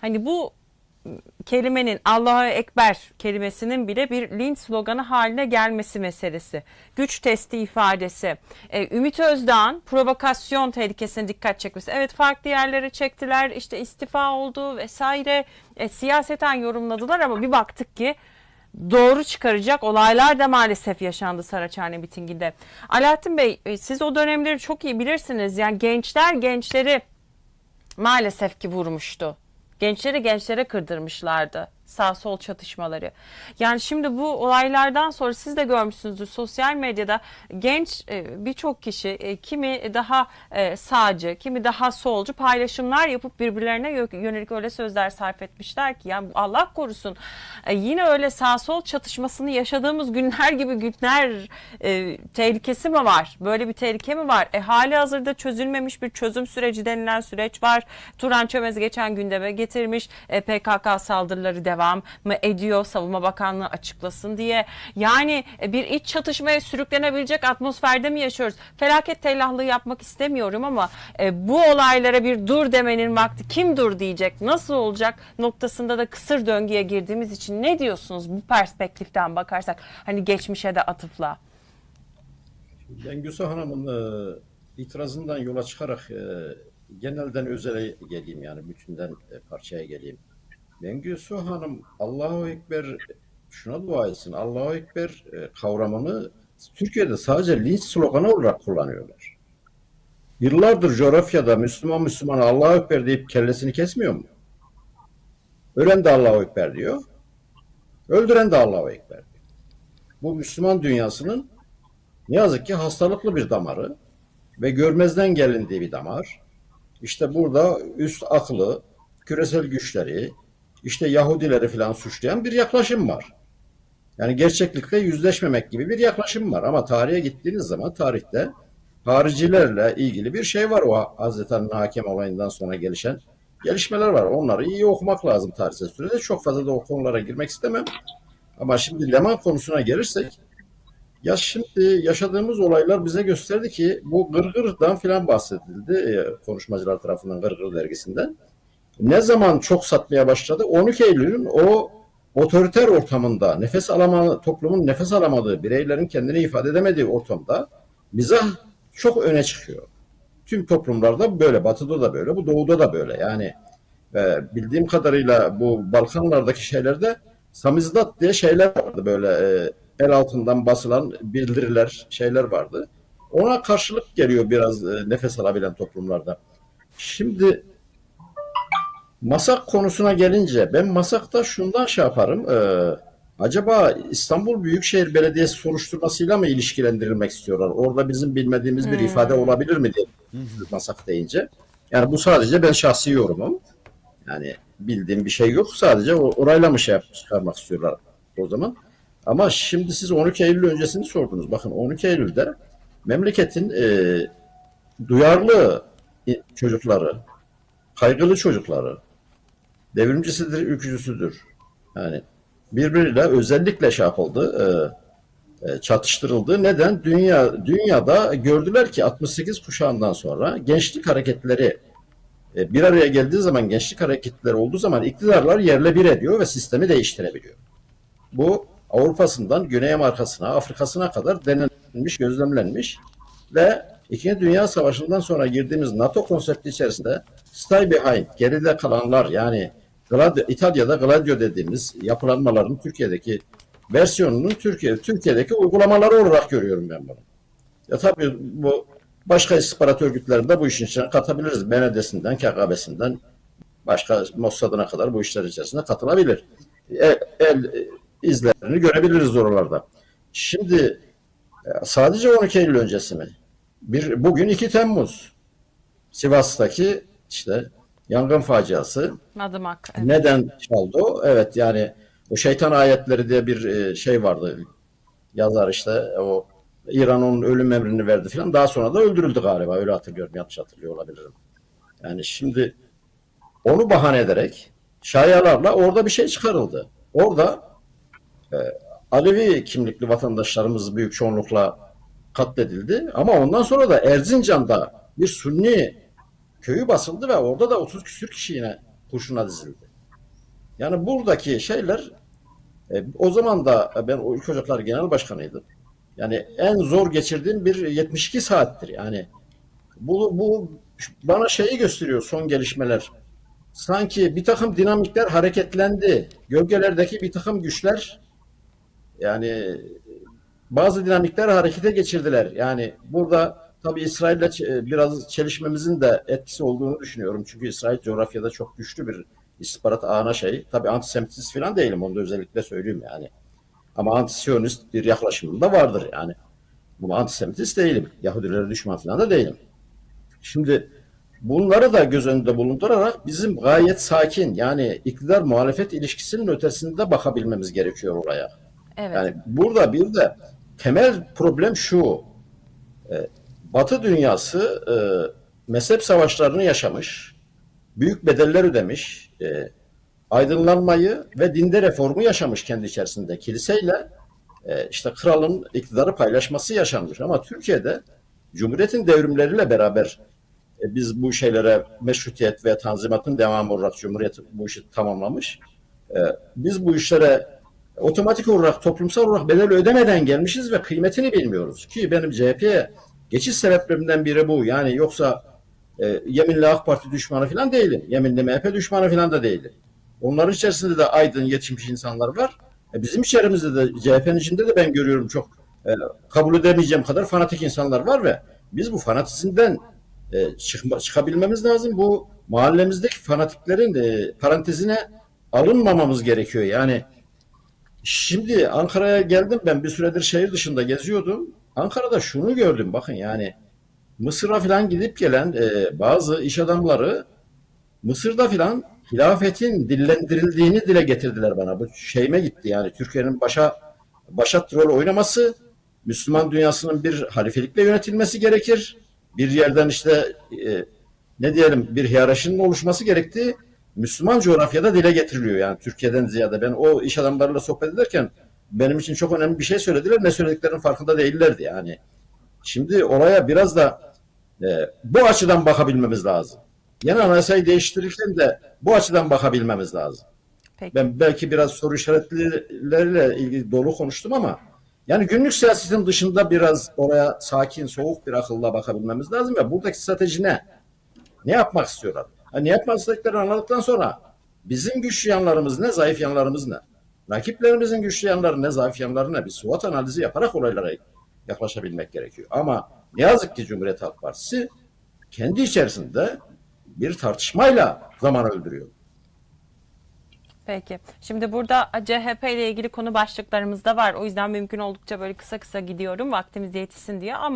Hani bu kelimenin Allahu Ekber kelimesinin bile bir linç sloganı haline gelmesi meselesi. Güç testi ifadesi. Ee, Ümit Özdağ'ın provokasyon tehlikesine dikkat çekmesi. Evet farklı yerlere çektiler işte istifa oldu vesaire e, siyaseten yorumladılar ama bir baktık ki doğru çıkaracak olaylar da maalesef yaşandı Saraçhane mitinginde. Alaaddin Bey e, siz o dönemleri çok iyi bilirsiniz. Yani gençler gençleri maalesef ki vurmuştu. Gençleri gençlere kırdırmışlardı sağ sol çatışmaları. Yani şimdi bu olaylardan sonra siz de görmüşsünüzdür sosyal medyada genç e, birçok kişi e, kimi daha e, sağcı, kimi daha solcu paylaşımlar yapıp birbirlerine yö- yönelik öyle sözler sarf etmişler ki yani Allah korusun yine öyle sağ sol çatışmasını yaşadığımız günler gibi günler tehlikesi mi var? Böyle bir tehlike mi var? E, hali hazırda çözülmemiş bir çözüm süreci denilen süreç var. Turan Çömez geçen gündeme getirmiş. PKK saldırıları devam mı ediyor? Savunma Bakanlığı açıklasın diye. Yani e, bir iç çatışmaya sürüklenebilecek atmosferde mi yaşıyoruz? Felaket tellahlığı yapmak istemiyorum ama e, bu olaylara bir dur demenin vakti kim dur diyecek? Nasıl olacak noktasında da kısır döngüye girdiğimiz için ne diyorsunuz bu perspektiften bakarsak? Hani geçmişe de atıfla. Bengüsü Hanım'ın e, itirazından yola çıkarak e, genelden özele geleyim yani bütünden e, parçaya geleyim. Bengüsü Hanım Allahu Ekber şuna dua etsin. Allahu Ekber e, kavramını Türkiye'de sadece linç sloganı olarak kullanıyorlar. Yıllardır coğrafyada Müslüman Müslümana Allahu Ekber deyip kellesini kesmiyor mu? Ölen de Allahu Ekber diyor. Öldüren de Allahu Ekber diyor. Bu Müslüman dünyasının ne yazık ki hastalıklı bir damarı ve görmezden gelindiği bir damar. İşte burada üst aklı, küresel güçleri, işte Yahudileri falan suçlayan bir yaklaşım var. Yani gerçeklikle yüzleşmemek gibi bir yaklaşım var. Ama tarihe gittiğiniz zaman tarihte haricilerle ilgili bir şey var. O Hazreti Ali'nin hakem olayından sonra gelişen gelişmeler var. Onları iyi okumak lazım tarihsel sürede. Çok fazla da o konulara girmek istemem. Ama şimdi Leman konusuna gelirsek ya şimdi yaşadığımız olaylar bize gösterdi ki bu gırgırdan filan bahsedildi e, konuşmacılar tarafından Gırgır dergisinden. Ne zaman çok satmaya başladı? 12 Eylül'ün o otoriter ortamında nefes alamadığı, toplumun nefes alamadığı, bireylerin kendini ifade edemediği ortamda mizah çok öne çıkıyor. Tüm toplumlarda böyle, batıda da böyle, bu doğuda da böyle. Yani e, bildiğim kadarıyla bu Balkanlardaki şeylerde samizdat diye şeyler vardı böyle e, el altından basılan bildiriler, şeyler vardı. Ona karşılık geliyor biraz e, nefes alabilen toplumlarda. Şimdi masak konusuna gelince ben masakta şundan şey yaparım. e, acaba İstanbul Büyükşehir Belediyesi soruşturmasıyla mı ilişkilendirilmek istiyorlar? Orada bizim bilmediğimiz bir Hmm. ifade olabilir mi diye masak deyince. Yani bu sadece ben şahsi yorumum. Yani bildiğim bir şey yok. Sadece orayla mı şey yap, çıkarmak istiyorlar o zaman. Ama şimdi siz 12 Eylül öncesini sordunuz. Bakın 12 Eylül'de memleketin e, duyarlı çocukları, kaygılı çocukları, devrimcisidir, ülkücüsüdür. Yani birbiriyle özellikle şey yapıldı, e, e, çatıştırıldı. Neden? Dünya dünyada gördüler ki 68 kuşağından sonra gençlik hareketleri e, bir araya geldiği zaman gençlik hareketleri olduğu zaman iktidarlar yerle bir ediyor ve sistemi değiştirebiliyor. Bu Avrupa'sından Güney Amerika'sına, Afrika'sına kadar denenmiş, gözlemlenmiş ve İkinci Dünya Savaşı'ndan sonra girdiğimiz NATO konsepti içerisinde stay behind, geride kalanlar yani Gladio, İtalya'da Gladio dediğimiz yapılanmaların Türkiye'deki versiyonunun Türkiye Türkiye'deki uygulamaları olarak görüyorum ben bunu. Ya tabii bu başka istihbarat örgütlerinde bu işin içine katabiliriz. BND'sinden, KGB'sinden başka Mossad'ına kadar bu işler içerisinde katılabilir. El, el izlerini görebiliriz oralarda. Şimdi e, sadece 12 Eylül öncesi mi? Bir, bugün 2 Temmuz. Sivas'taki işte yangın faciası. Madımak. Neden çaldı? Evet yani o şeytan ayetleri diye bir e, şey vardı. Yazar işte o İran onun ölüm emrini verdi filan. Daha sonra da öldürüldü galiba. Öyle hatırlıyorum. Yanlış hatırlıyor olabilirim. Yani şimdi onu bahane ederek şayalarla orada bir şey çıkarıldı. Orada e, Alevi kimlikli vatandaşlarımız büyük çoğunlukla katledildi. Ama ondan sonra da Erzincan'da bir Sünni köyü basıldı ve orada da 30 küsür kişi yine kurşuna dizildi. Yani buradaki şeyler e, o zaman da ben o İlk Ocaklar Genel Başkanıydım. Yani en zor geçirdiğim bir 72 saattir. Yani bu, bu bana şeyi gösteriyor son gelişmeler. Sanki bir takım dinamikler hareketlendi. Gölgelerdeki bir takım güçler yani bazı dinamikler harekete geçirdiler. Yani burada tabii İsrail'le ç- biraz çelişmemizin de etkisi olduğunu düşünüyorum. Çünkü İsrail coğrafyada çok güçlü bir istihbarat ağına şey. Tabii antisemitist falan değilim onu da özellikle söyleyeyim yani. Ama antisiyonist bir yaklaşımım da vardır yani. Ama antisemitist değilim. Yahudilere düşman falan da değilim. Şimdi bunları da göz önünde bulundurarak bizim gayet sakin yani iktidar muhalefet ilişkisinin ötesinde bakabilmemiz gerekiyor oraya. Evet. Yani burada bir de temel problem şu. Batı dünyası e, mezhep savaşlarını yaşamış, büyük bedeller ödemiş, e, aydınlanmayı ve dinde reformu yaşamış kendi içerisinde. Kiliseyle e, işte kralın iktidarı paylaşması yaşanmış. Ama Türkiye'de Cumhuriyet'in devrimleriyle beraber e, biz bu şeylere meşrutiyet ve tanzimatın devamı olarak Cumhuriyet bu işi tamamlamış. E, biz bu işlere otomatik olarak toplumsal olarak bedel ödemeden gelmişiz ve kıymetini bilmiyoruz. Ki benim CHP'ye geçiş sebeplerimden biri bu. Yani yoksa e, yeminli AK Parti düşmanı falan değilim. Yeminli MHP düşmanı falan da değilim. Onların içerisinde de aydın yetişmiş insanlar var. E, bizim içerimizde de CHP'nin içinde de ben görüyorum çok e, kabul edemeyeceğim kadar fanatik insanlar var ve biz bu fanatizmden e, çıkma, çıkabilmemiz lazım. Bu mahallemizdeki fanatiklerin e, parantezine alınmamamız gerekiyor. Yani Şimdi Ankara'ya geldim ben bir süredir şehir dışında geziyordum. Ankara'da şunu gördüm bakın yani Mısır'a falan gidip gelen e, bazı iş adamları Mısır'da filan hilafetin dillendirildiğini dile getirdiler bana. Bu şeyime gitti yani Türkiye'nin başa başat rol oynaması, Müslüman dünyasının bir halifelikle yönetilmesi gerekir. Bir yerden işte e, ne diyelim bir hiyerarşinin oluşması gerektiği Müslüman coğrafyada dile getiriliyor yani Türkiye'den ziyade. Ben o iş adamlarıyla sohbet ederken benim için çok önemli bir şey söylediler. Ne söylediklerinin farkında değillerdi yani. Şimdi oraya biraz da e, bu açıdan bakabilmemiz lazım. Yeni anayasayı değiştirirken de bu açıdan bakabilmemiz lazım. Peki. Ben belki biraz soru işaretleriyle ilgili dolu konuştum ama yani günlük siyasetin dışında biraz oraya sakin, soğuk bir akılla bakabilmemiz lazım ve buradaki strateji ne? Ne yapmak istiyorlar? Ha, ne yapmak istediklerini anladıktan sonra bizim güçlü yanlarımız ne, zayıf yanlarımız ne? Rakiplerimizin güçlü yanları ne, zayıf yanları ne? Bir SWOT analizi yaparak olaylara yaklaşabilmek gerekiyor. Ama ne yazık ki Cumhuriyet Halk Partisi kendi içerisinde bir tartışmayla zaman öldürüyor. Peki. Şimdi burada CHP ile ilgili konu başlıklarımız da var. O yüzden mümkün oldukça böyle kısa kısa gidiyorum vaktimiz yetişsin diye ama